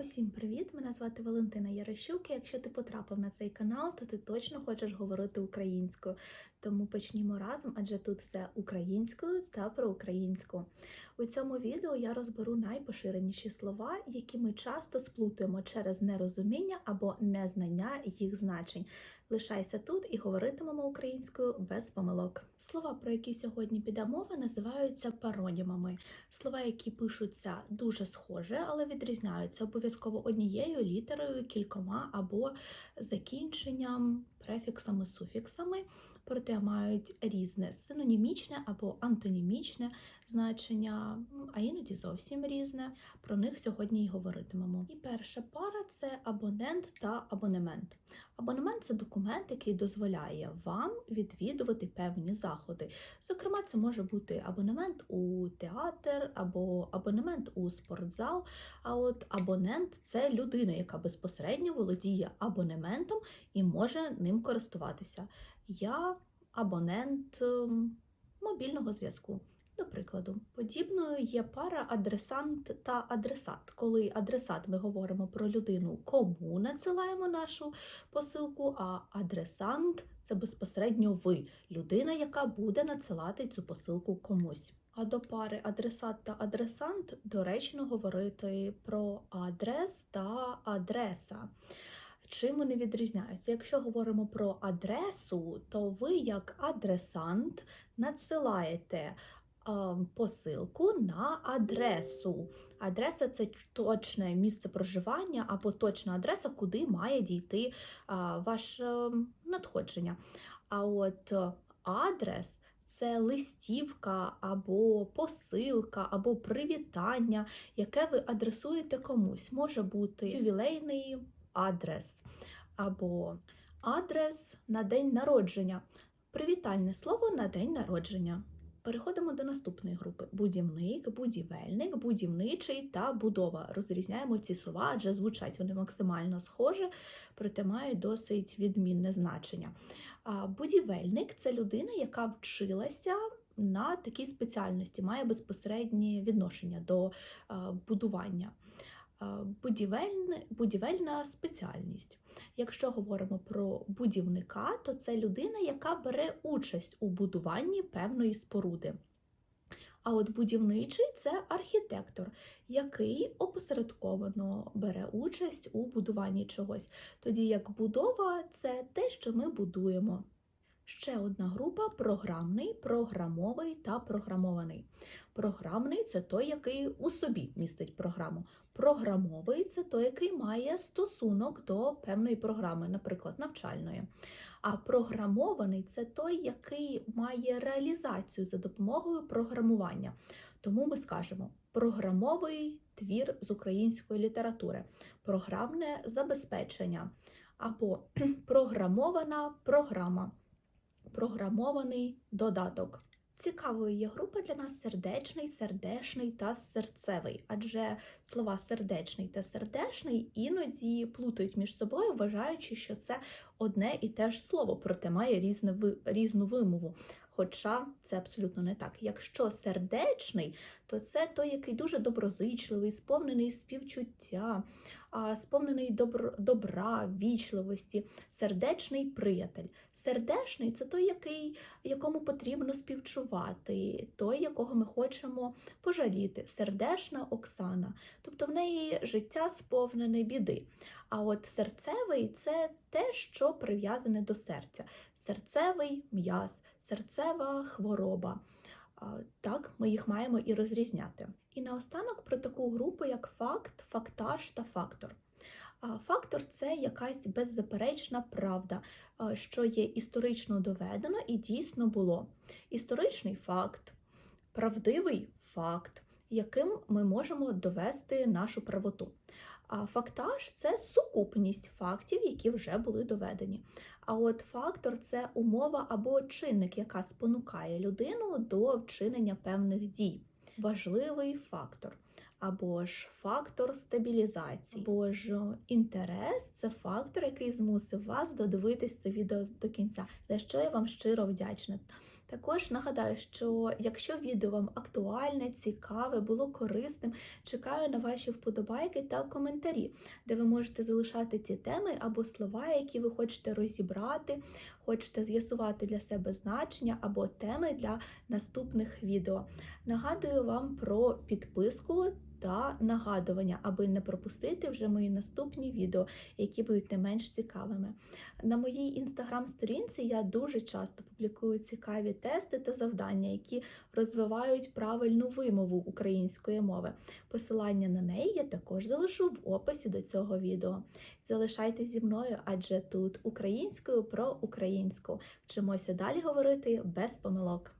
Усім привіт! Мене звати Валентина Ярощук. і Якщо ти потрапив на цей канал, то ти точно хочеш говорити українською. Тому почнімо разом, адже тут все українською та про українську. У цьому відео я розберу найпоширеніші слова, які ми часто сплутуємо через нерозуміння або незнання їх значень. Лишайся тут і говоритимемо українською без помилок. Слова, про які сьогодні піде мова, називаються паронімами. Слова, які пишуться дуже схоже, але відрізняються обов'язково однією літерою, кількома або закінченням, префіксами, суфіксами, проте мають різне синонімічне або антонімічне значення, а іноді зовсім різне. Про них сьогодні й говоритимемо. І перша пара це абонент та абонемент. Абонемент це документ, який дозволяє вам відвідувати певні заходи. Зокрема, це може бути абонемент у театр або абонемент у спортзал. А от абонент це людина, яка безпосередньо володіє абонементом і може ним користуватися. Я абонент ем, мобільного зв'язку. До прикладу, подібною є пара адресант та адресат. Коли адресат ми говоримо про людину, кому надсилаємо нашу посилку, а адресант це безпосередньо ви, людина, яка буде надсилати цю посилку комусь. А до пари адресат та адресант доречно говорити про адрес та адреса. Чим вони відрізняються? Якщо говоримо про адресу, то ви, як адресант, надсилаєте посилку на адресу. Адреса це точне місце проживання або точна адреса, куди має дійти ваше надходження. А от адрес це листівка або посилка, або привітання, яке ви адресуєте комусь. Може бути ювілейний адрес або адрес на день народження. Привітальне слово на день народження. Переходимо до наступної групи: будівник, будівельник, будівничий та будова. Розрізняємо ці слова, адже звучать вони максимально схоже, проте мають досить відмінне значення. Будівельник це людина, яка вчилася на такій спеціальності, має безпосереднє відношення до будування будівельна, будівельна спеціальність. Якщо говоримо про будівника, то це людина, яка бере участь у будуванні певної споруди. А от будівничий це архітектор, який опосередковано бере участь у будуванні чогось. Тоді як будова це те, що ми будуємо. Ще одна група програмний, програмовий та програмований. Програмний це той, який у собі містить програму. Програмовий це той, який має стосунок до певної програми, наприклад, навчальної. А програмований це той, який має реалізацію за допомогою програмування. Тому ми скажемо програмовий твір з української літератури, програмне забезпечення або програмована програма програмований додаток. Цікавою є група для нас сердечний, сердешний та серцевий, адже слова сердечний та сердешний іноді плутають між собою, вважаючи, що це одне і те ж слово, проте має різне, різну вимову. Хоча це абсолютно не так. Якщо сердечний, то це той, який дуже доброзичливий, сповнений співчуття, сповнений добр, добра, вічливості, сердечний приятель. Сердечний це той, який, якому потрібно співчувати, той, якого ми хочемо пожаліти. Сердешна Оксана. Тобто в неї життя сповнене біди. А от серцевий це те, що прив'язане до серця. Серцевий м'яз, серцева хвороба. Так, ми їх маємо і розрізняти. І наостанок про таку групу, як факт, фактаж та фактор. Фактор це якась беззаперечна правда, що є історично доведено і дійсно було. Історичний факт, правдивий факт, яким ми можемо довести нашу правоту. А фактаж це сукупність фактів, які вже були доведені. А от фактор це умова або чинник, яка спонукає людину до вчинення певних дій. Важливий фактор. Або ж фактор стабілізації, або ж інтерес це фактор, який змусив вас додивитись це відео до кінця, за що я вам щиро вдячна. Також нагадаю, що якщо відео вам актуальне, цікаве, було корисним, чекаю на ваші вподобайки та коментарі, де ви можете залишати ці теми або слова, які ви хочете розібрати, хочете з'ясувати для себе значення або теми для наступних відео. Нагадую вам про підписку та нагадування, аби не пропустити вже мої наступні відео, які будуть не менш цікавими. На моїй інстаграм-сторінці я дуже часто публікую цікаві тести та завдання, які розвивають правильну вимову української мови. Посилання на неї я також залишу в описі до цього відео. Залишайтесь зі мною, адже тут українською про українську. Вчимося далі говорити без помилок.